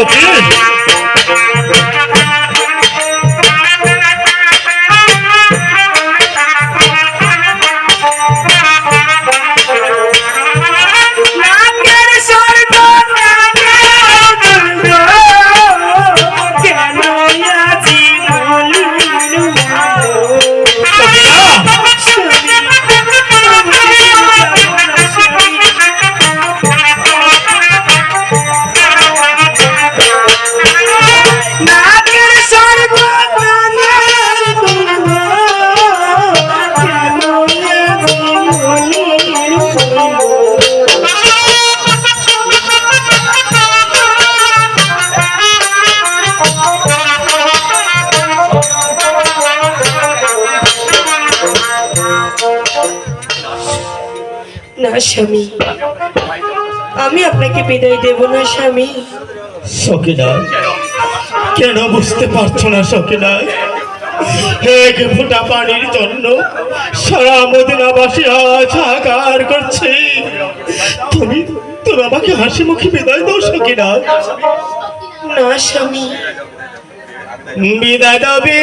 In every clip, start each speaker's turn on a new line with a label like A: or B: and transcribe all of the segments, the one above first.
A: Joe Cannon. স্বামী। আমি আপনাকে বিদায় দেব না স্বামী।
B: সকিনা কেন বুঝতে পারছ না সকিনা? এক ফোঁটা পানির জন্য সারা মদিনাবাসী আজ হাকার করছে। তুমি তুমি আমাকে হাসি মুখে বিদায় দাও সকিনা।
A: না স্বামী।
B: বিদায় দেবে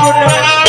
A: শুনে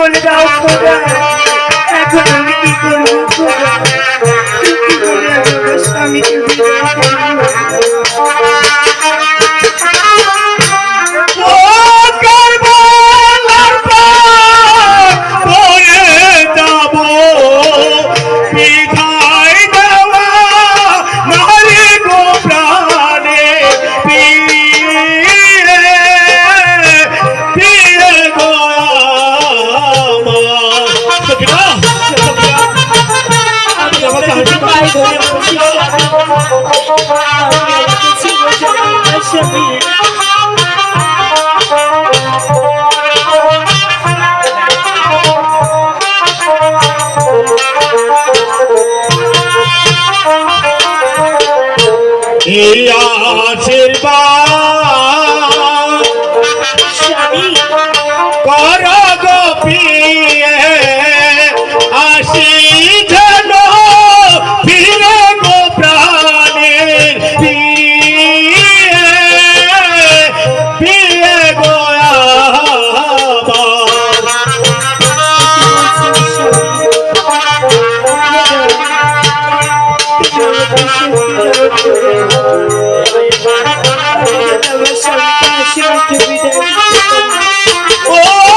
A: বলে দাও খোদা। এখন আমি কি করব খোদা? তুমি কি করে আমার স্বামী
B: তুমি
A: আছে
B: কর গোপী Oh